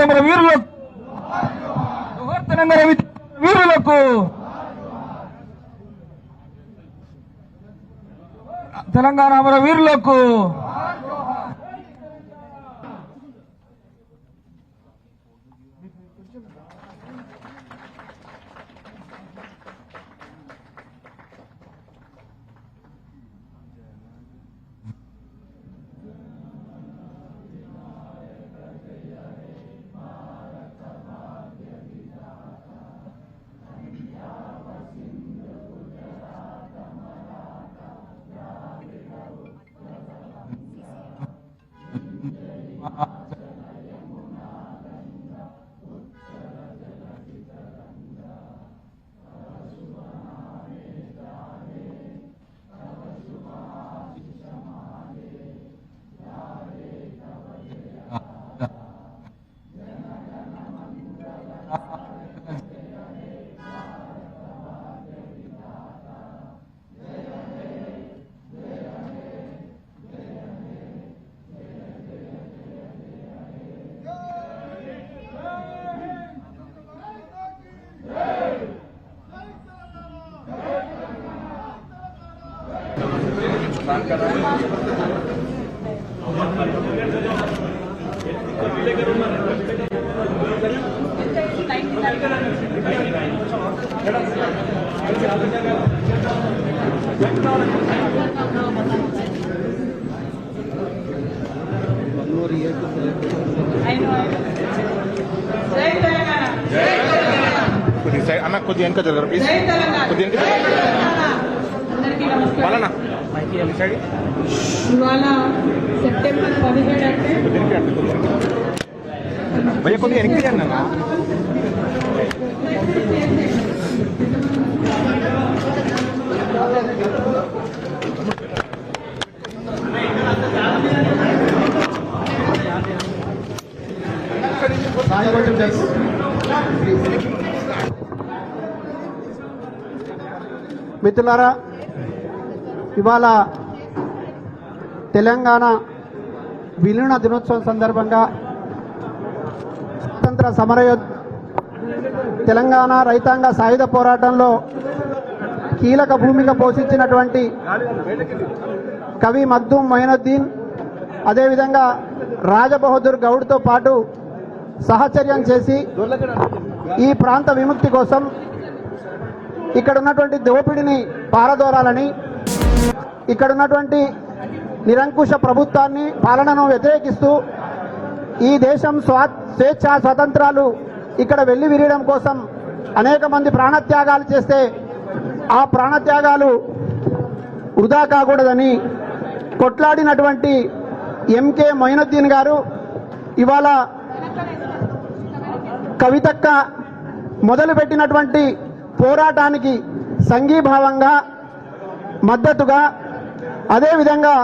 తెలంగాణ వీరులకు జోహార్ తెలంగాణ వి- వీరులకు తెలంగాణ అమర వీరులకు కొద్దిగా సైడ్ అన్న కొద్దిగా వెనక జరగరు ప్లీజ్ జై తెలంగాణ కొద్దిగా వెనక జరగరు. అందరికీ నమస్కారం వాళ్ళనా ఈ సైడ్ ఇవాళ సెప్టెంబర్ పదిహేడు అంటే రండి, ఇవాళ తెలంగాణ విలీన దినోత్సవం సందర్భంగా స్వాతంత్ర సమరయో తెలంగాణ రైతాంగ సాయుధ పోరాటంలో కీలక భూమిక పోషించినటువంటి కవి మగ్దూమ్ మొయినుద్దీన్ అదేవిధంగా రాజబహదూర్ గౌడ్తో పాటు సహచర్యం చేసి ఈ ప్రాంత విముక్తి కోసం ఇక్కడ ఉన్నటువంటి దోపిడిని పారదోరాలని ఇక్కడ ఉన్నటువంటి నిరంకుశ ప్రభుత్వాన్ని పాలనను వ్యతిరేకిస్తూ ఈ దేశం స్వా స్వేచ్ఛ స్వతంత్రాలు ఇక్కడ వెళ్ళి విరియడం కోసం అనేక మంది ప్రాణత్యాగాలు చేస్తే ఆ ప్రాణత్యాగాలు వృధా కాకూడదని కొట్లాడినటువంటి ఎంకే మొయినుద్దీన్ గారు ఇవాళ కవితక్క మొదలుపెట్టినటువంటి పోరాటానికి సంఘీభావంగా మద్దతుగా అదేవిధంగా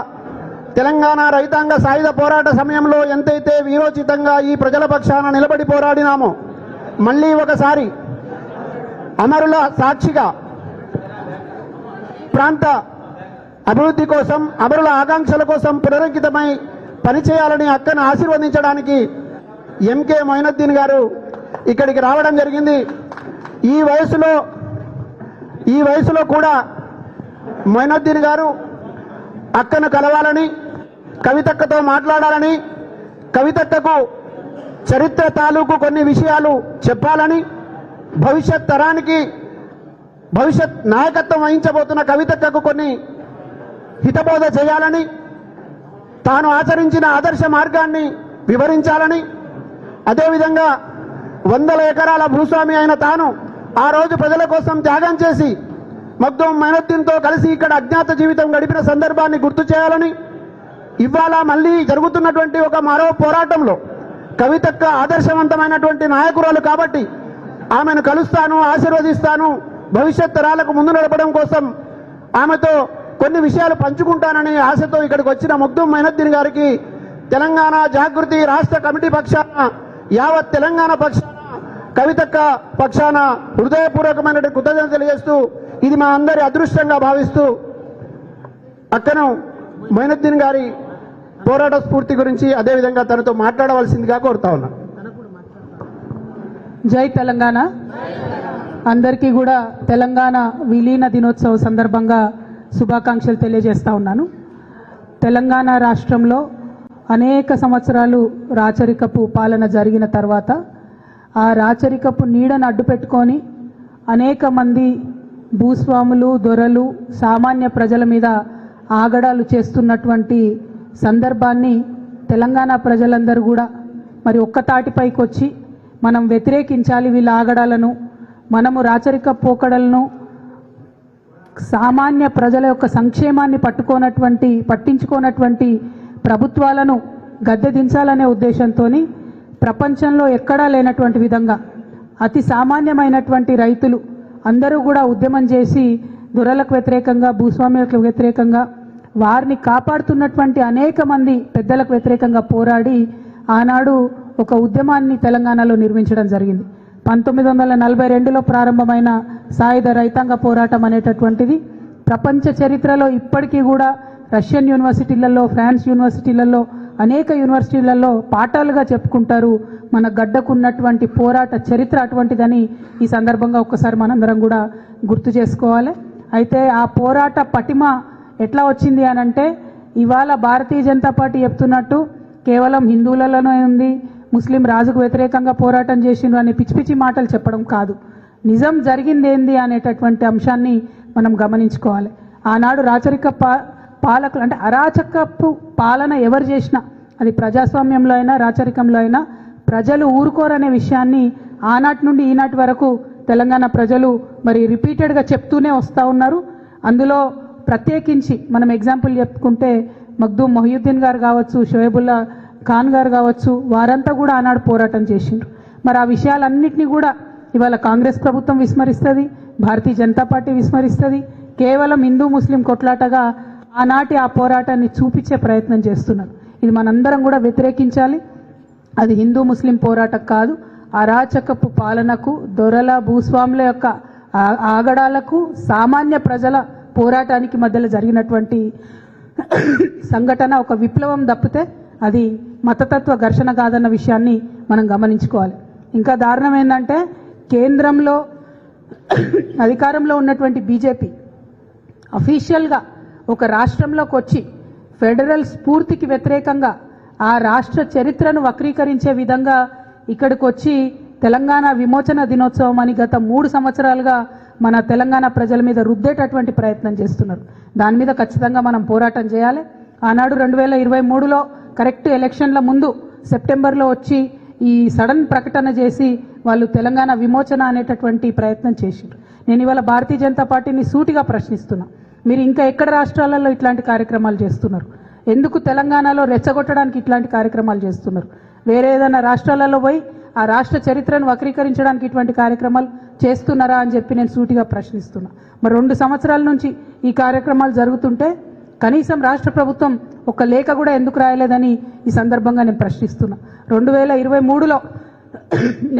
తెలంగాణ రైతాంగ సాయుధ పోరాట సమయంలో ఎంతైతే వీరోచితంగా ఈ ప్రజల పక్షాన నిలబడి పోరాడినామో మళ్ళీ ఒకసారి అమరుల సాక్షిగా ప్రాంత అభివృద్ధి కోసం అమరుల ఆకాంక్షల కోసం పునరంకితమై పనిచేయాలని అక్కను ఆశీర్వదించడానికి ఎంకే మొయినుద్దీన్ గారు ఇక్కడికి రావడం జరిగింది. ఈ వయసులో ఈ వయసులో కూడా మొయినుద్దీన్ గారు అక్కను కలవాలని కవితక్కతో మాట్లాడాలని కవితక్కకు చరిత్ర తాలూకు కొన్ని విషయాలు చెప్పాలని భవిష్యత్ తరానికి భవిష్యత్ నాయకత్వం వహించబోతున్న కవితక్కకు కొన్ని హితబోధ చేయాలని తాను ఆచరించిన ఆదర్శ మార్గాన్ని వివరించాలని అదేవిధంగా వందల ఎకరాల భూస్వామి అయిన తాను ఆ రోజు ప్రజల కోసం త్యాగం చేసి మొత్తం మైనుద్దీన్తో కలిసి ఇక్కడ అజ్ఞాత జీవితం గడిపిన సందర్భాన్ని గుర్తు చేయాలని ఇవాళ మళ్ళీ జరుగుతున్నటువంటి ఒక మరో పోరాటంలో కవితక్క ఆదర్శవంతమైనటువంటి నాయకురాలు కాబట్టి ఆమెను కలుస్తాను ఆశీర్వదిస్తాను భవిష్యత్ తరాలకు ముందు నడపడం కోసం ఆమెతో కొన్ని విషయాలు పంచుకుంటానని ఆశతో ఇక్కడికి వచ్చిన ముగ్ధుం మైనుద్దీన్ గారికి తెలంగాణ జాగృతి రాష్ట్ర కమిటీ పక్షాన యావత్ తెలంగాణ పక్షాన కవితక్క పక్షాన హృదయపూర్వకమైనటువంటి కృతజ్ఞత తెలియజేస్తూ ఇది మా అందరి అదృష్టంగా భావిస్తూ అక్కను మొయినుద్దీన్ గారి పోరాట స్ఫూర్తి గురించి అదేవిధంగా తనతో మాట్లాడవలసిందిగా కోరుతా ఉన్నా. జై తెలంగాణ. అందరికీ కూడా తెలంగాణ విలీన దినోత్సవ సందర్భంగా శుభాకాంక్షలు తెలియజేస్తా ఉన్నాను. తెలంగాణ రాష్ట్రంలో అనేక సంవత్సరాలు రాచరికపు పాలన జరిగిన తర్వాత ఆ రాచరికపు నీడను అడ్డుపెట్టుకొని అనేక మంది భూస్వాములు దొరలు సామాన్య ప్రజల మీద ఆగడాలు చేస్తున్నటువంటి సందర్భాన్ని తెలంగాణ ప్రజలందరూ కూడా మరి ఒక్కతాటిపైకి వచ్చి మనం వ్యతిరేకించాలి వీళ్ళ ఆగడాలను మనము రాచరిక పోకడలను సామాన్య ప్రజల యొక్క సంక్షేమాన్ని పట్టుకోనటువంటి పట్టించుకోనటువంటి ప్రభుత్వాలను గద్దె దించాలనే ఉద్దేశంతో ప్రపంచంలో ఎక్కడా లేనటువంటి విధంగా అతి సామాన్యమైనటువంటి రైతులు అందరూ కూడా ఉద్యమం చేసి దొరలకు వ్యతిరేకంగా భూస్వామ్యులకు వ్యతిరేకంగా వారిని కాపాడుతున్నటువంటి అనేక మంది పెద్దలకు వ్యతిరేకంగా పోరాడి ఆనాడు ఒక ఉద్యమాన్ని తెలంగాణలో నిర్మించడం జరిగింది. పంతొమ్మిది వందల నలభై రెండులో ప్రారంభమైన సాయుధ రైతాంగ పోరాటం అనేటటువంటిది ప్రపంచ చరిత్రలో ఇప్పటికీ కూడా రష్యన్ యూనివర్సిటీలలో ఫ్రాన్స్ యూనివర్సిటీలలో అనేక యూనివర్సిటీలలో పాఠాలుగా చెప్పుకుంటారు. మన గడ్డకున్నటువంటి పోరాట చరిత్ర అటువంటిదని ఈ సందర్భంగా ఒక్కసారి మనందరం కూడా గుర్తు చేసుకోవాలి. అయితే ఆ పోరాట పటిమ ఎట్లా వచ్చింది అని అంటే ఇవాళ భారతీయ జనతా పార్టీ చెప్తున్నట్టు కేవలం హిందువులలోనే ఉంది ముస్లిం రాజుకు వ్యతిరేకంగా పోరాటం చేసిండ్రు అనే పిచ్చి పిచ్చి మాటలు చెప్పడం కాదు. నిజం జరిగిందేంది అనేటటువంటి అంశాన్ని మనం గమనించుకోవాలి. ఆనాడు రాచరిక పాలకులు అంటే అరాచకపు పాలన ఎవరు చేసినా అది ప్రజాస్వామ్యంలో అయినా రాచరికంలో అయినా ప్రజలు ఊరుకోరనే విషయాన్ని ఆనాటి నుండి ఈనాటి వరకు తెలంగాణ ప్రజలు మరి రిపీటెడ్గా చెప్తూనే వస్తూ ఉన్నారు. అందులో ప్రత్యేకించి మనం ఎగ్జాంపుల్ చెప్పుకుంటే మగ్దూమ్ మొహియుద్దీన్ గారు కావచ్చు షోయబుల్లా ఖాన్ గారు కావచ్చు వారంతా కూడా ఆనాడు పోరాటం చేసిండ్రు. మరి ఆ విషయాలన్నింటినీ కూడా ఇవాళ కాంగ్రెస్ ప్రభుత్వం విస్మరిస్తుంది భారతీయ జనతా పార్టీ విస్మరిస్తుంది. కేవలం హిందూ ముస్లిం కొట్లాటగా ఆనాటి ఆ పోరాటాన్ని చూపించే ప్రయత్నం చేస్తున్నారు. ఇది మనందరం కూడా వ్యతిరేకించాలి. అది హిందూ ముస్లిం పోరాటం కాదు. అరాచకపు పాలనకు దొరల భూస్వాముల యొక్క ఆగడాలకు సామాన్య ప్రజల పోరాటానికి మధ్యలో జరిగినటువంటి సంఘటన ఒక విప్లవం తప్పితే అది మతతత్వ ఘర్షణ కాదన్న విషయాన్ని మనం గమనించుకోవాలి. ఇంకా దారుణం ఏంటంటే కేంద్రంలో అధికారంలో ఉన్నటువంటి బీజేపీ అఫీషియల్గా ఒక రాష్ట్రంలోకి వచ్చి ఫెడరల్ స్ఫూర్తికి వ్యతిరేకంగా ఆ రాష్ట్ర చరిత్రను వక్రీకరించే విధంగా ఇక్కడికి వచ్చి తెలంగాణ విమోచన దినోత్సవం అని గత మూడు సంవత్సరాలుగా మన తెలంగాణ ప్రజల మీద రుద్దేటటువంటి ప్రయత్నం చేస్తున్నారు. దాని మీద ఖచ్చితంగా మనం పోరాటం చేయాలి. ఆనాడు రెండు వేల ఇరవై మూడులో కరెక్ట్ ఎలక్షన్ల ముందు సెప్టెంబర్లో వచ్చి ఈ సడన్ ప్రకటన చేసి వాళ్ళు తెలంగాణ విమోచన అనేటటువంటి ప్రయత్నం చేశారు నేను ఇవాళ భారతీయ జనతా పార్టీని సూటిగా ప్రశ్నిస్తున్నా. మీరు ఇంకా ఎక్కడ రాష్ట్రాలలో ఇట్లాంటి కార్యక్రమాలు చేస్తున్నారు? ఎందుకు తెలంగాణలో రెచ్చగొట్టడానికి ఇట్లాంటి కార్యక్రమాలు చేస్తున్నారు? వేరే ఏదైనా రాష్ట్రాలలో పోయి ఆ రాష్ట్ర చరిత్రను వక్రీకరించడానికి ఇటువంటి కార్యక్రమాలు చేస్తున్నారా అని చెప్పి నేను సూటిగా ప్రశ్నిస్తున్నా. మరి రెండు సంవత్సరాల నుంచి ఈ కార్యక్రమాలు జరుగుతుంటే కనీసం రాష్ట్ర ప్రభుత్వం ఒక లేఖ కూడా ఎందుకు రాయలేదని ఈ సందర్భంగా నేను ప్రశ్నిస్తున్నా. రెండు వేల ఇరవై మూడులో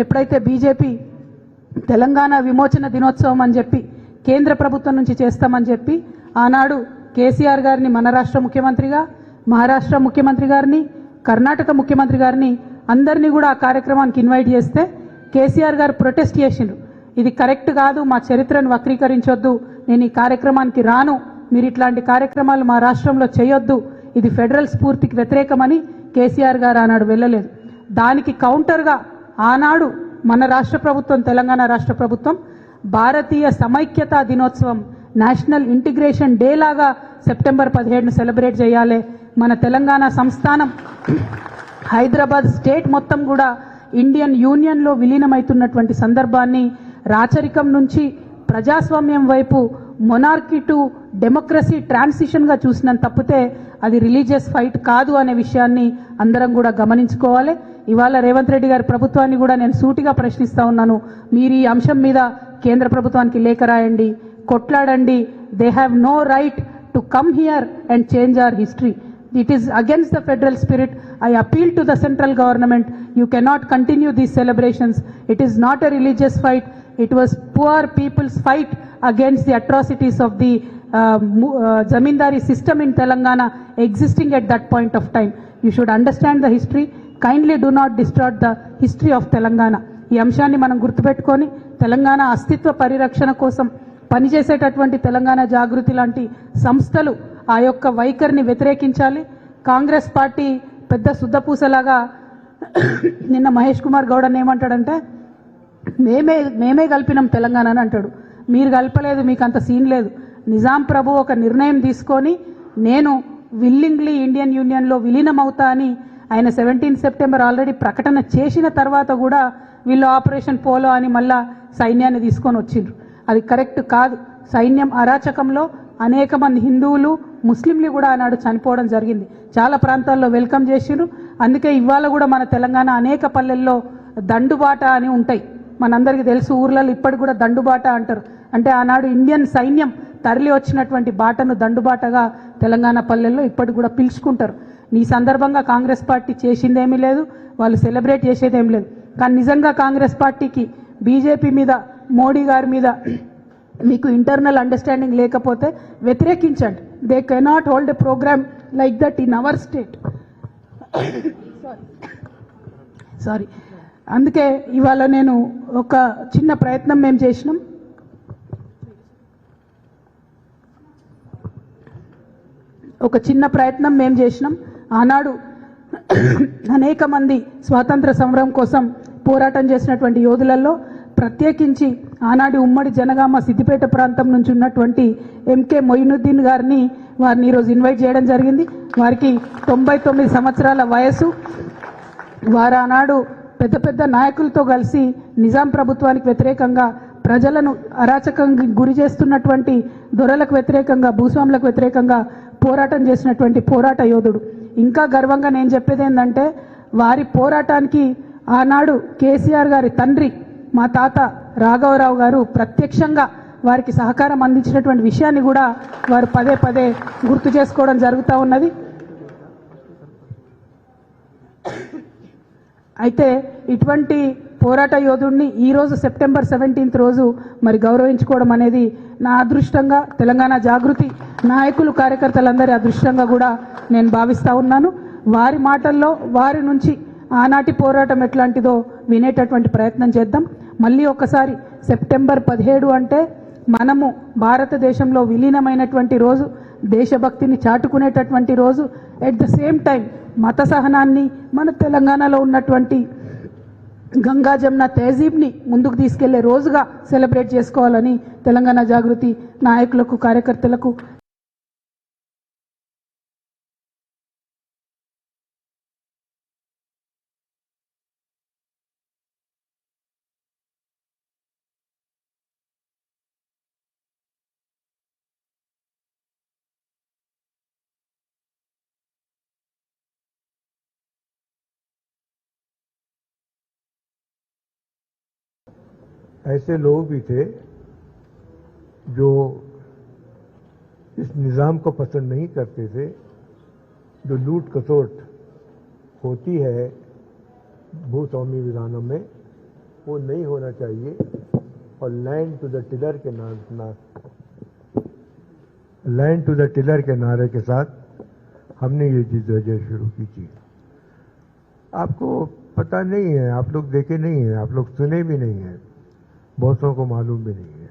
ఎప్పుడైతే బీజేపీ తెలంగాణ విమోచన దినోత్సవం అని చెప్పి కేంద్ర ప్రభుత్వం నుంచి చేస్తామని చెప్పి ఆనాడు కేసీఆర్ గారిని మన రాష్ట్ర ముఖ్యమంత్రిగా మహారాష్ట్ర ముఖ్యమంత్రి గారిని కర్ణాటక ముఖ్యమంత్రి గారిని అందరినీ కూడా ఆ కార్యక్రమానికి ఇన్వైట్ చేస్తే కేసీఆర్ గారు ప్రొటెస్ట్ చేసిండ్రు. ఇది కరెక్ట్ కాదు మా చరిత్రను వక్రీకరించొద్దు నేను ఈ కార్యక్రమానికి రాను మీరు ఇట్లాంటి కార్యక్రమాలు మా రాష్ట్రంలో చేయొద్దు ఇది ఫెడరల్ స్ఫూర్తికి వ్యతిరేకమని కేసీఆర్ గారు ఆనాడు వెళ్ళలేదు. దానికి కౌంటర్గా ఆనాడు మన రాష్ట్ర ప్రభుత్వం తెలంగాణ రాష్ట్ర ప్రభుత్వం భారతీయ సమైక్యతా దినోత్సవం నేషనల్ ఇంటిగ్రేషన్ డే లాగా సెప్టెంబర్ పదిహేడును సెలబ్రేట్ చేయాలి. మన తెలంగాణ సంస్థానం హైదరాబాద్ స్టేట్ మొత్తం కూడా ఇండియన్ యూనియన్లో విలీనమవుతున్నటువంటి సందర్భాన్ని రాచరికం నుంచి ప్రజాస్వామ్యం వైపు మొనార్కీ టు డెమోక్రసీ ట్రాన్సిషన్గా చూసినంత తప్పితే అది రిలీజియస్ ఫైట్ కాదు అనే విషయాన్ని అందరం కూడా గమనించుకోవాలి. ఇవాళ రేవంత్ రెడ్డి గారి ప్రభుత్వాన్ని కూడా నేను సూటిగా ప్రశ్నిస్తా ఉన్నాను. మీరు ఈ అంశం మీద కేంద్ర ప్రభుత్వానికి లేఖ రాయండి కొట్లాడండి. They have no right to come here and change our history it is against the federal spirit I appeal to the central government you cannot continue these celebrations it is not a religious fight it was poor people's fight against the atrocities of the zamindari system in Telangana existing at that point of time you should understand the history kindly do not distort the history of Telangana ఈ అంశాన్ని మనం గుర్తుపెట్టుకొని తెలంగాణ అస్తిత్వ పరిరక్షణ కోసం పనిచేసేటటువంటి తెలంగాణ జాగృతి లాంటి సంస్థలు ఆ యొక్క వైఖరిని వ్యతిరేకించాలి. కాంగ్రెస్ పార్టీ పెద్ద శుద్ధపూసలాగా నిన్న మహేష్ కుమార్ గౌడ్ అని ఏమంటాడంటే మేమే మేమే కలిపినాం తెలంగాణ అని అంటాడు. మీరు కలపలేదు మీకు అంత సీన్ లేదు. నిజాం ప్రభు ఒక నిర్ణయం తీసుకొని నేను విల్లింగ్లీ ఇండియన్ యూనియన్లో విలీనం అవుతా అని ఆయన సెవెంటీన్ సెప్టెంబర్ ఆల్రెడీ ప్రకటన చేసిన తర్వాత కూడా వీళ్ళు ఆపరేషన్ పోలో అని మళ్ళా సైన్యాన్ని తీసుకొని వచ్చిండ్రు. అది కరెక్ట్ కాదు. సైన్యం అరాచకంలో అనేక మంది హిందువులు ముస్లింలు కూడా ఆనాడు చనిపోవడం జరిగింది. చాలా ప్రాంతాల్లో వెల్కమ్ చేసిండ్రు. అందుకే ఇవాళ కూడా మన తెలంగాణ అనేక పల్లెల్లో దండుబాట అని ఉంటాయి. మనందరికీ తెలుసు ఊర్లలో ఇప్పటికి కూడా దండుబాట అంటారు. అంటే ఆనాడు ఇండియన్ సైన్యం తరలి వచ్చినటువంటి బాటను దండుబాటగా తెలంగాణ పల్లెల్లో ఇప్పటికి కూడా పిలుచుకుంటారు. నీ సందర్భంగా కాంగ్రెస్ పార్టీ చేసిందేమీ లేదు. వాళ్ళు సెలబ్రేట్ చేసేదేమీ లేదు. కానీ నిజంగా కాంగ్రెస్ పార్టీకి బీజేపీ మీద మోడీ గారి మీద మీకు ఇంటర్నల్ అండర్స్టాండింగ్ లేకపోతే వ్యతిరేకించండి. They cannot hold a programme like that in our state sorry అందుకే ఇవాళ నేను ఒక చిన్న ప్రయత్నం మేము చేసినాం. ఒక చిన్న ప్రయత్నం మేము చేసినాం. ఆనాడు అనేక మంది స్వాతంత్ర సమరం కోసం పోరాటం చేసినటువంటి యోధులలో ప్రత్యేకించి ఆనాడు ఉమ్మడి జనగామ సిద్దిపేట ప్రాంతం నుంచి ఉన్నటువంటి ఎంకే మొయినుద్దీన్ గారిని వారిని ఈరోజు ఇన్వైట్ చేయడం జరిగింది. వారికి తొంభై తొమ్మిది సంవత్సరాల వయసు వారు ఆనాడు పెద్ద పెద్ద నాయకులతో కలిసి నిజాం ప్రభుత్వానికి వ్యతిరేకంగా ప్రజలను అరాచకంగా గురి చేస్తున్నటువంటి దొరలకు వ్యతిరేకంగా భూస్వాములకు వ్యతిరేకంగా పోరాటం చేసినటువంటి పోరాట యోధుడు. ఇంకా గర్వంగా నేను చెప్పేది ఏంటంటే వారి పోరాటానికి ఆనాడు కేసీఆర్ గారి తండ్రి మా తాత రాఘవరావు గారు ప్రత్యక్షంగా వారికి సహకారం అందించినటువంటి విషయాన్ని కూడా వారు పదే పదే గుర్తు చేసుకోవడం జరుగుతూ ఉన్నది. అయితే ఇటువంటి పోరాట యోధుడిని ఈరోజు సెప్టెంబర్ సెవెంటీన్త్ రోజు మరి గౌరవించుకోవడం అనేది నా అదృష్టంగా తెలంగాణ జాగృతి నాయకులు కార్యకర్తలందరి అదృష్టంగా కూడా నేను భావిస్తూ ఉన్నాను. వారి మాటల్లో వారి నుంచి ఆనాటి పోరాటం ఎట్లాంటిదో వినేటటువంటి ప్రయత్నం చేద్దాం. మళ్ళీ ఒకసారి సెప్టెంబర్ పదిహేడు అంటే మనము భారతదేశంలో విలీనమైనటువంటి రోజు దేశభక్తిని చాటుకునేటటువంటి రోజు. ఎట్ ద సేమ్ టైం మత సహనాన్ని మన తెలంగాణలో ఉన్నటువంటి గంగా జమున తేజీబ్ని ముందుకు తీసుకెళ్ళే రోజుగా సెలబ్రేట్ చేసుకోవాలని తెలంగాణ జాగృతి నాయకులకు కార్యకర్తలకు ایسے لوگ بھی تھے جو اس نظام کو پسند نہیں کرتے تھے، جو لوٹ کسوٹ ہوتی ہے بھو سومی ویدانوں میں، وہ نہیں ہونا چاہیے اور لینڈ ٹو دا ٹلر کے نام لینڈ ٹو دا ٹلر کے نعرے کے ساتھ ہم نے یہ جد وجہ شروع کی تھی۔ آپ کو پتہ نہیں ہے، آپ لوگ دیکھے نہیں ہیں، آپ لوگ سنے بھی نہیں ہیں۔ بہتوں کو معلوم بھی نہیں ہے۔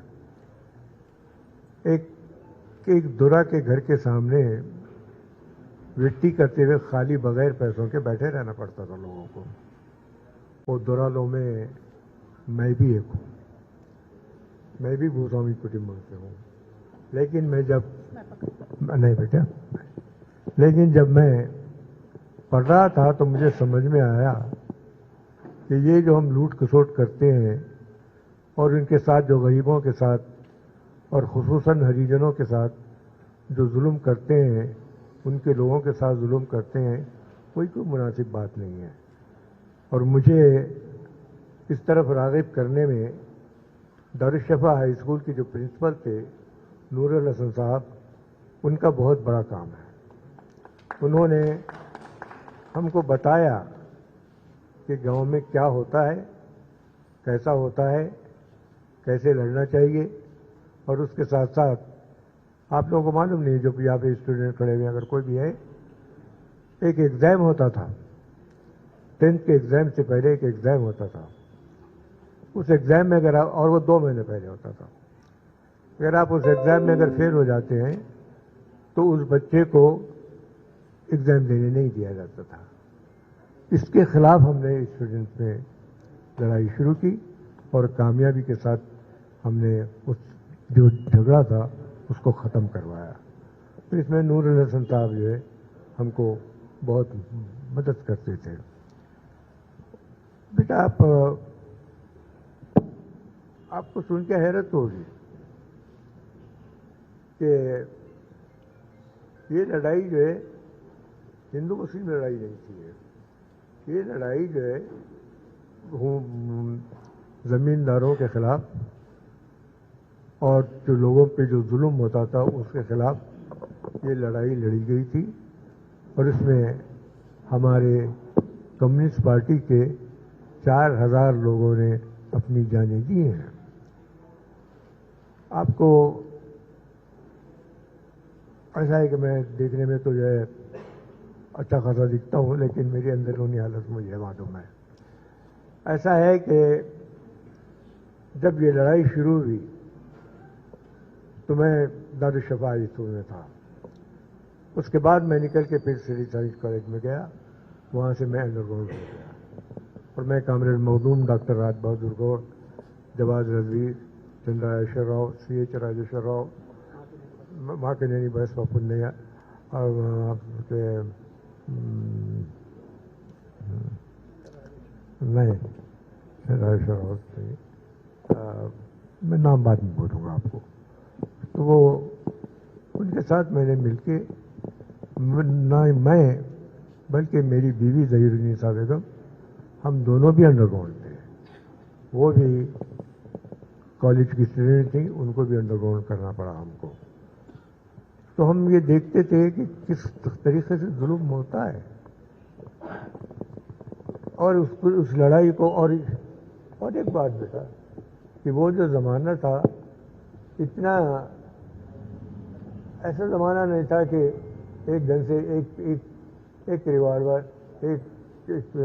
ایک ایک دورا کے گھر کے سامنے وٹی کرتے ہوئے خالی بغیر پیسوں کے بیٹھے رہنا پڑتا تھا لوگوں کو۔ وہ دورا لو میں میں بھی ایک ہوں۔ میں بھی گوسوامی کٹمبا سے ہوں۔ لیکن میں جب، نہیں بیٹا۔ لیکن جب میں پڑھ رہا تھا تو مجھے سمجھ میں آیا کہ یہ جو ہم لوٹ کسوٹ کرتے ہیں اور ان کے ساتھ جو غریبوں کے ساتھ اور خصوصاً ہریجنوں کے ساتھ جو ظلم کرتے ہیں، ان کے لوگوں کے ساتھ ظلم کرتے ہیں، کوئی کوئی مناسب بات نہیں ہے۔ اور مجھے اس طرف راغب کرنے میں دارالشفا ہائی اسکول کے جو پرنسپل تھے، نور الحسن صاحب، ان کا بہت بڑا کام ہے۔ انہوں نے ہم کو بتایا کہ گاؤں میں کیا ہوتا ہے، کیسا ہوتا ہے کیسے لڑنا چاہیے اور اس کے ساتھ ساتھ آپ لوگوں کو معلوم نہیں جو کہ یہاں پہ اسٹوڈنٹ کھڑے ہوئے اگر کوئی بھی ہے ایک ایگزام ہوتا تھا۔ ٹینتھ کے ایگزام سے پہلے ایک ایگزام ہوتا تھا۔ اس ایگزام میں اگر آپ اور وہ دو مہینے پہلے ہوتا تھا۔ اگر آپ اس ایگزام میں اگر فیل ہو جاتے ہیں، تو اس بچے کو ایگزام دینے نہیں دیا جاتا تھا۔ اس کے خلاف ہم نے اسٹوڈنٹس میں لڑائی شروع کی اور کامیابی کے ساتھ ہم نے اس جو جھگڑا تھا، اس کو ختم کروایا۔ پھر اس میں نور الحسن صاحب جو ہے، ہم کو بہت مدد کرتے تھے۔ بیٹا، آپ آپ کو سن کے حیرت ہوگی کہ یہ لڑائی جو ہے، ہندو مسلم لڑائی نہیں تھی۔ یہ لڑائی جو ہے زمینداروں کے خلاف اور جو لوگوں پہ جو ظلم ہوتا تھا، اس کے خلاف یہ لڑائی لڑی گئی تھی۔ اور اس میں ہمارے کمیونسٹ پارٹی کے چار ہزار لوگوں نے اپنی جانیں دی ہیں۔ آپ کو ایسا ہے کہ میں دیکھنے میں تو جو ہے اچھا خاصا دکھتا ہوں، لیکن میری اندرونی حالت مجھے معلوم ہے۔ ایسا ہے کہ جب یہ لڑائی شروع ہوئی تو میں دار شفا اسکول میں تھا۔ اس کے بعد میں نکل کے پھر سری سائنس کالج میں گیا۔ وہاں سے میں انڈر گراؤنڈ ہو گیا۔ اور میں کامریڈ مخدوم، ڈاکٹر راج بہادر گور، جواز رضویر چندراشور راؤ، سی ایچ راجیشور راؤ ماں کے نینی برس باپو نیا۔ اور آپ کے نہیں، راجیشور راؤ میں نام بعد میں بولوں گا آپ کو۔ تو وہ ان کے ساتھ میں نے مل کے نہ میں بلکہ میری بیوی ظہیر الدین صاحب بیگم، ہم دونوں بھی انڈر گراؤنڈ تھے۔ وہ بھی کالج کی اسٹوڈنٹ تھیں، ان کو بھی انڈر گراؤنڈ کرنا پڑا ہم کو۔ تو ہم یہ دیکھتے تھے کہ کس طریقے سے ظلم ہوتا ہے۔ اور اس اس لڑائی کو اور اور ایک بات بیٹا کہ وہ جو زمانہ تھا، اتنا ایسا زمانہ نہیں تھا کہ ایک گھر سے ایک ایک ایک ریوالور، ایک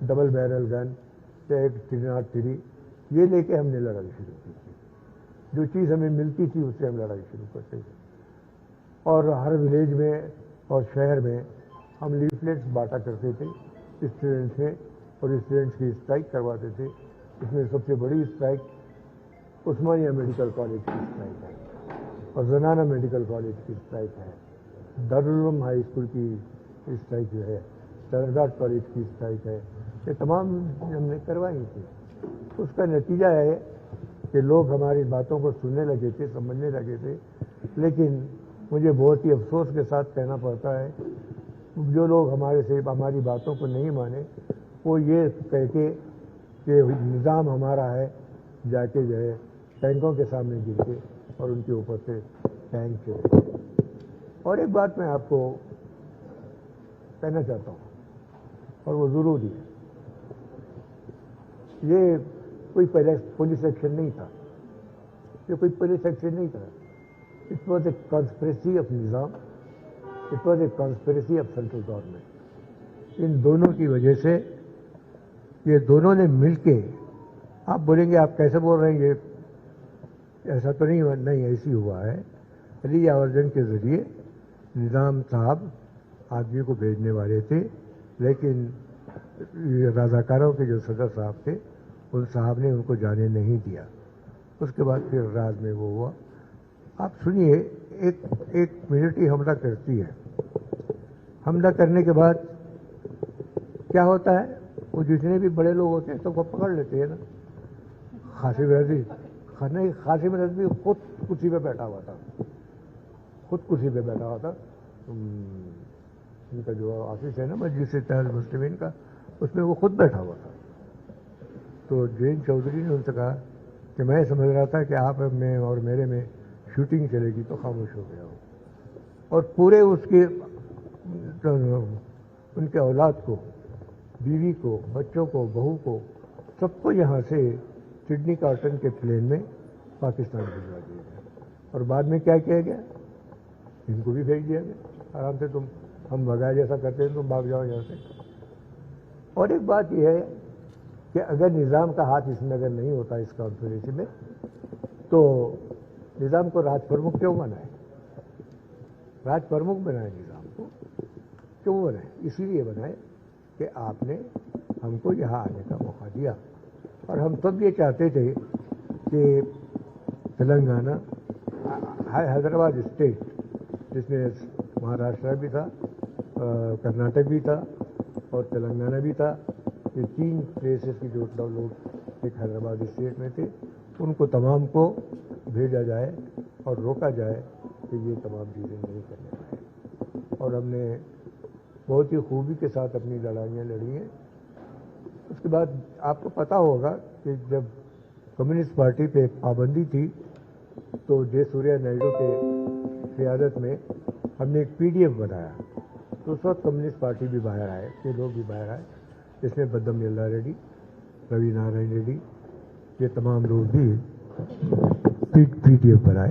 ڈبل بیرل گن یا ایک تھری ناٹ تھری یہ لے کے ہم نے لڑائی شروع کی تھی۔ جو چیز ہمیں ملتی تھی اس سے ہم لڑائی شروع کرتے تھے۔ اور ہر ولیج میں اور شہر میں ہم لیفلیٹس بانٹا کرتے تھے، اسٹوڈنٹس میں اور اسٹوڈنٹس کی اسٹرائک کرواتے تھے۔ اس میں سب سے بڑی اسٹرائک عثمانیہ میڈیکل کالج کی اسٹرائک ہے۔ اور زنانہ میڈیکل کالج کی اسٹرائک ہے۔ دارالعلوم ہائی اسکول کی اسٹرائک جو ہے اسٹینڈارڈ کالج کی اسٹرائک ہے۔ یہ تمام ہم نے کروائی تھی۔ اس کا نتیجہ ہے کہ لوگ ہماری باتوں کو سننے لگے تھے، سمجھنے لگے تھے۔ لیکن مجھے بہت ہی افسوس کے ساتھ کہنا پڑتا ہے، جو لوگ ہمارے سے ہماری باتوں کو نہیں مانے، وہ یہ کہہ کے کہ نظام ہمارا ہے، جا کے جو ہے، ٹینکوں کے سامنے گر کے اور ان کے اوپر سے ٹینک چلے۔ اور ایک بات میں آپ کو کہنا چاہتا ہوں، اور وہ ضروری ہے یہ کوئی پہلے پولیس ایکشن نہیں تھا۔ یہ کوئی پولیس ایکشن نہیں تھا۔ اٹ واز اے کانسپریسی آف نظام اٹ واز اے کانسپریسی آف سینٹرل گورنمنٹ ان دونوں کی وجہ سے یہ دونوں نے مل کے، آپ بولیں گے آپ کیسے بول رہے ہیں؟ یہ ایسا تو نہیں نہیں، ایسی ہوا ہے۔ علی آوردن کے ذریعے نظام صاحب آدمی کو بھیجنے والے تھے، لیکن رضاکاروں کے جو صدر صاحب تھے، ان صاحب نے ان کو جانے نہیں دیا۔ اس کے بعد پھر راز میں وہ ہوا۔ آپ سنیے، ایک ایک ملٹری حملہ کرتی ہے۔ حملہ کرنے کے بعد کیا ہوتا ہے؟ وہ جتنے بھی بڑے لوگ ہوتے ہیں سب کو پکڑ لیتے ہیں نا۔ خاصی ویسی۔ خاصی میں رضوی خود کسی پہ بیٹھا ہوا تھا۔ خود کسی پہ بیٹھا ہوا تھا۔ ان کا جو آفس ہے نا، مجلس تحل مسلمین کا، اس میں وہ خود بیٹھا ہوا تھا۔ تو جین چودھری نے ان سے کہا کہ میں سمجھ رہا تھا کہ آپ میں اور میرے میں شوٹنگ چلے گی تو خاموش ہو گیا ہوں اور پورے اس کے، ان کے اولاد کو، بیوی کو، بچوں کو، بہو کو، سب کو یہاں سے سڈنی کارٹن کے پلین میں پاکستان بھجوا دیا۔ گیا اور بعد میں کیا کیا گیا؟ ان کو بھی بھیج دیا گیا۔ آرام سے تم ہم بغیر جیسا کرتے ہیں، تم بھاگ جاؤ یہاں سے۔ اور ایک بات یہ ہے کہ اگر نظام کا ہاتھ اس میں اگر نہیں ہوتا اس کانفرنسی میں، تو نظام کو راج پرمکھ کیوں بنائے؟ راج پرمکھ بنائے نظام کو کیوں بنائے؟ اسی لیے بنائے کہ آپ نے ہم کو یہاں آنے کا موقع دیا۔ اور ہم سب یہ چاہتے تھے کہ تلنگانہ حیدرآباد اسٹیٹ، جس میں مہاراشٹرا بھی تھا کرناٹک بھی تھا اور تلنگانہ بھی تھا، یہ تین پلیسز کی جو لوگ ایک حیدرآباد اسٹیٹ میں تھے، ان کو تمام کو بھیجا جائے اور روکا جائے کہ یہ تمام چیزیں نہیں کرنے پائے اور ہم نے بہت ہی خوبی کے ساتھ اپنی لڑائیاں لڑی ہیں۔ اس کے بعد آپ کو پتا ہوگا کہ جب کمیونسٹ پارٹی پہ پابندی تھی تو جے سوریا نائڈو کے قیادت میں ہم نے ایک پی ڈی ایف بنایا۔ تو اس وقت کمیونسٹ پارٹی بھی باہر آئے کے لوگ بھی باہر آئے۔ جس میں بدم یلا ریڈی، روی نارائن ریڈی، یہ تمام لوگ بھی پی ڈی ایف بنائے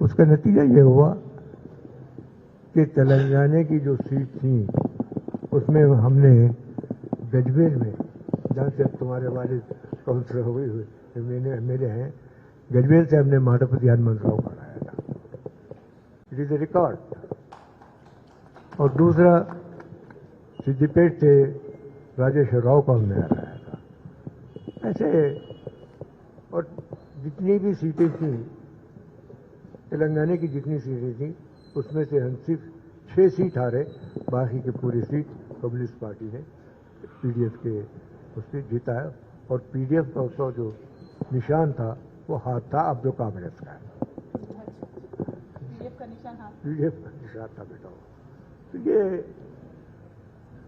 اس کا نتیجہ یہ ہوا کہ تلنگانہ کی جو سیٹ تھیں، اس میں ہم نے گجویل میں جہاں سے تمہارے والد کاؤنسلر ہوئے ہوئے میرے میرے ہیں۔ گجویل سے ہم نے مہاپتی ہنمن راؤ بنایا تھا۔ اٹ از اے ریکارڈ اور دوسرا سدھی پیٹ سے راجیش راؤ کا ہم نے ہرایا تھا۔ ایسے، اور جتنی بھی سیٹیں تھیں، تلنگانہ کی جتنی سیٹیں تھیں، اس میں سے ہم صرف چھ سیٹ ہارے، باقی کے پوری سیٹ پیپلز پارٹی نے۔ پی ڈی ایف کے اس نے جیتا ہے اور پی ڈی ایف کا اس کا جو نشان تھا وہ ہاتھ تھا اب جو کانگریس کا ہے پی ڈی ایف کا نشان تھا بیٹا۔ تو یہ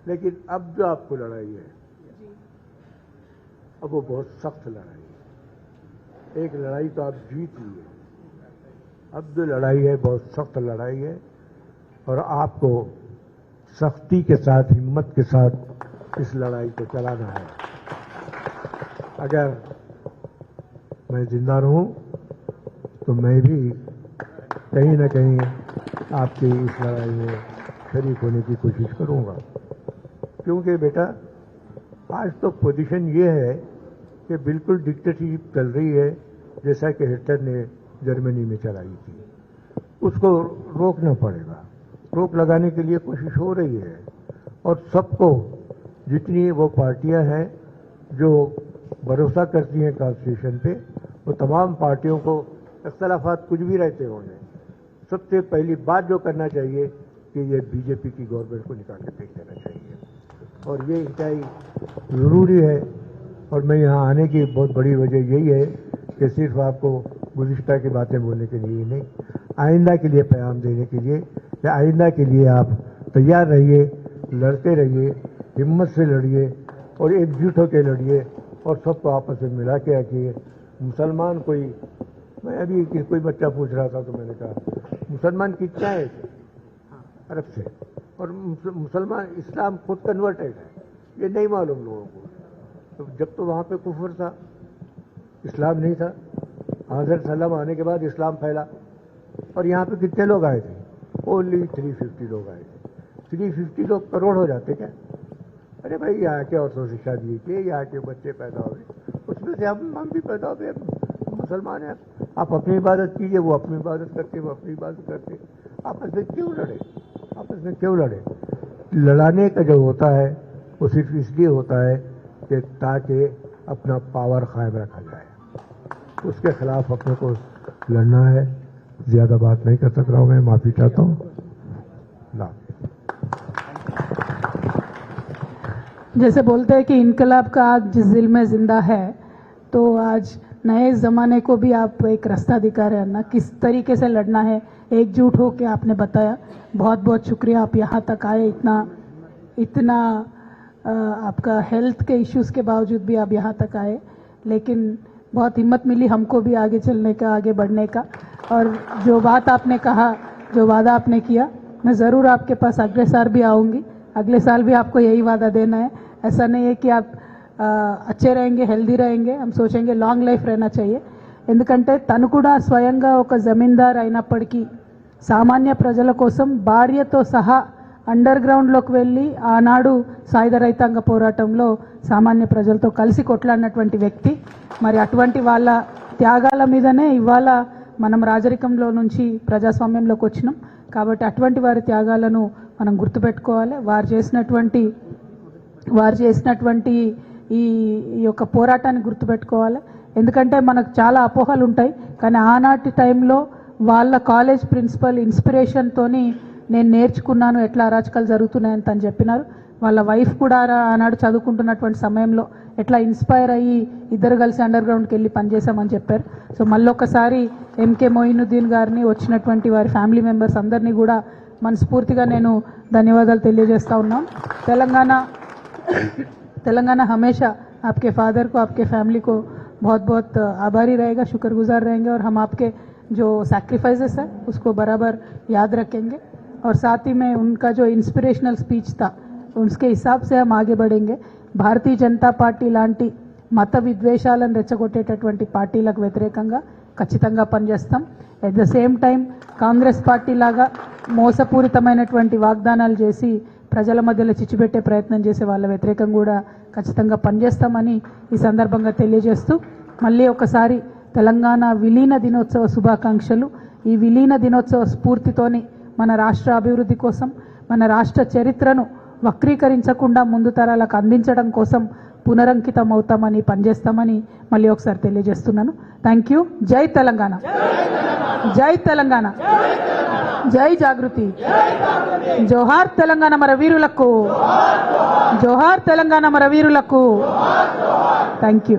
لیکن اب جو آپ کو لڑائی ہے اب وہ بہت سخت لڑائی ہے۔ ایک لڑائی تو آپ جیت لیے۔ اب جو لڑائی ہے بہت سخت لڑائی ہے۔ اور آپ کو سختی کے ساتھ ہمت کے ساتھ اس لڑائی کو چلانا ہے۔ اگر میں زندہ رہوں تو میں بھی کہیں نہ کہیں آپ کی اس لڑائی میں شریک ہونے کی کوشش کروں گا۔ کیونکہ بیٹا، آج تو پوزیشن یہ ہے کہ بالکل ڈکٹرشپ چل رہی ہے، جیسا کہ ہٹلر نے جرمنی میں چلائی تھی۔ اس کو روکنا پڑے گا۔ روک لگانے کے لیے کوشش ہو رہی ہے۔ اور سب کو جتنی وہ پارٹیاں ہیں جو بھروسہ کرتی ہیں کانسٹیٹیوشن پہ، وہ تمام پارٹیوں کو اختلافات کچھ بھی رہتے ہوں گے۔ سب سے پہلی بات جو کرنا چاہیے کہ یہ بی جے پی کی گورنمنٹ کو نکال کے پھینک دینا چاہیے۔ اور یہ انتہائی ضروری ہے۔ اور میں یہاں آنے کی بہت بڑی وجہ یہی ہے کہ صرف آپ کو گزشتہ کی باتیں بولنے کے لیے نہیں، آئندہ کے لیے پیام دینے کے لیے، یا آئندہ کے لیے آپ تیار رہیے، لڑتے رہیے۔ ہمت سے لڑیے اور ایک جٹ ہو کے لڑیے اور سب کو آپس میں ملا کے رکھیے۔ مسلمان کوئی میں ابھی کوئی بچہ پوچھ رہا تھا تو میں نے کہا، مسلمان کتنا ہے؟ عرب سے۔ اور مسلمان اسلام خود کنورٹیڈ ہے۔ یہ نہیں معلوم لوگوں کو۔ تو جب تو وہاں پہ کفر تھا، اسلام نہیں تھا۔ حضرت سلم آنے کے بعد اسلام پھیلا۔ اور یہاں پہ کتنے لوگ آئے تھے؟ اونلی تھری ففٹی لوگ آئے تھے۔ تھری ففٹی لوگ کروڑ ہو جاتے کیا؟ ارے بھائی، یہاں کے عورتوں سے شادی کی یہاں کے بچے پیدا ہوئے۔ اس میں سے ہم ہم بھی پیدا ہوئے مسلمان ہیں۔ آپ اپنی عبادت کیجیے وہ اپنی عبادت کرتے، وہ اپنی عبادت کرتے۔ آپس میں کیوں لڑے؟ آپس میں کیوں لڑے؟ لڑانے کا جو ہوتا ہے، وہ صرف اس لیے ہوتا ہے کہ تاکہ اپنا پاور قائم رکھا جائے۔ اس کے خلاف اپنے کو لڑنا ہے۔ زیادہ بات نہیں کر سک رہا ہوں میں، معافی چاہتا ہوں۔ لا جیسے بولتے ہیں کہ انقلاب کا آگ جس دل میں زندہ ہے، تو آج نئے زمانے کو بھی آپ ایک رستہ دکھا رہے ہیں۔ نا کس طریقے سے لڑنا ہے، ایک جھوٹ ہو کے آپ نے بتایا۔ بہت بہت شکریہ آپ یہاں تک آئے۔ اتنا اتنا آپ کا ہیلتھ کے ایشوز کے باوجود بھی آپ یہاں تک آئے۔ لیکن بہت ہمت ملی ہم کو بھی آگے چلنے کا، آگے بڑھنے کا۔ اور جو بات آپ نے کہا، جو وعدہ آپ نے کیا، میں ضرور آپ کے پاس اگلے سار بھی آؤں گی۔ अगले साल भी आपको यही वादा देना है ऐसा नहीं है कि आप ఆ, अच्छे रहेंगे హెల్దీ रहेंगे हम सोचेंगे లాంగ్ లైఫ్ रहना चाहिए ఎందుకంటే తను కూడా స్వయంగా ఒక జమీందార్ అయినప్పటికీ సామాన్య ప్రజల కోసం భార్యతో సహా అండర్ గ్రౌండ్లోకి వెళ్ళి ఆనాడు సాయుధ రైతాంగ పోరాటంలో సామాన్య ప్రజలతో కలిసి కొట్లాడినటువంటి వ్యక్తి మరి అటువంటి వాళ్ళ త్యాగాల మీదనే ఇవాళ మనం రాజరికంలో నుంచి ప్రజాస్వామ్యంలోకి వచ్చినాం కాబట్టి అటువంటి వారి త్యాగాలను మనం గుర్తుపెట్టుకోవాలి. వారు చేసినటువంటి వారు చేసినటువంటి ఈ ఈ యొక్క పోరాటాన్ని గుర్తుపెట్టుకోవాలి. ఎందుకంటే మనకు చాలా అపోహలు ఉంటాయి. కానీ ఆనాటి టైంలో వాళ్ళ కాలేజ్ ప్రిన్సిపల్ ఇన్స్పిరేషన్తోని నేను నేర్చుకున్నాను ఎట్లా అరాచకాలు జరుగుతున్నాయని తను చెప్పినారు. వాళ్ళ వైఫ్ కూడా ఆనాడు చదువుకుంటున్నటువంటి సమయంలో ఎట్లా ఇన్స్పైర్ అయ్యి ఇద్దరు కలిసి అండర్ గ్రౌండ్కి వెళ్ళి పనిచేశామని చెప్పారు. సో మళ్ళొకసారి ఎంకే మొయినుద్దీన్ గారిని వచ్చినటువంటి వారి ఫ్యామిలీ మెంబర్స్ అందరినీ కూడా మనస్ఫూర్తిగా నేను دھنیہ తెలియజేస్తా تلنگانہ ہمیشہ آپ کے فادر کو آپ کے فیملی کو بہت بہت آباری رہے گا شکر گزار رہیں گے اور ہم آپ کے جو سیکریفائزز ہے اس کو برابر یاد رکھیں گے اور ساتھ ہی میں ان کا جو انسپریشنل اسپیچ تھا اس کے حساب سے ہم آگے بڑھیں گے భారతీయ జనతా పార్టీ లాంటి మత విద్వేషాలను రెచ్చగొట్టేటటువంటి పార్టీలకు వ్యతిరేకంగా ఖచ్చితంగా పనిచేస్తాం ఎట్ ద సేమ్ టైం మోసపూరితమైనటువంటి వాగ్దానాలు చేసి ప్రజల మధ్యలో చిచ్చుపెట్టే ప్రయత్నం చేసే వాళ్ళ వ్యతిరేకం కూడా ఖచ్చితంగా పనిచేస్తామని ఈ సందర్భంగా తెలియజేస్తూ మళ్ళీ ఒకసారి తెలంగాణ విలీన దినోత్సవ శుభాకాంక్షలు. ఈ విలీన దినోత్సవ స్ఫూర్తితోని మన రాష్ట్ర అభివృద్ధి కోసం మన రాష్ట్ర చరిత్రను వక్రీకరించకుండా ముందు తరాలకు అందించడం కోసం పునరంకితం అవుతామని పనిచేస్తామని మళ్ళీ ఒకసారి తెలియజేస్తున్నాను. థ్యాంక్ యూ జై తెలంగాణ. జై తెలంగాణ. జై జాగృతి. జోహార్ తెలంగాణ మన వీరులకు జోహార్ తెలంగాణ మన వీరులకు థ్యాంక్ యూ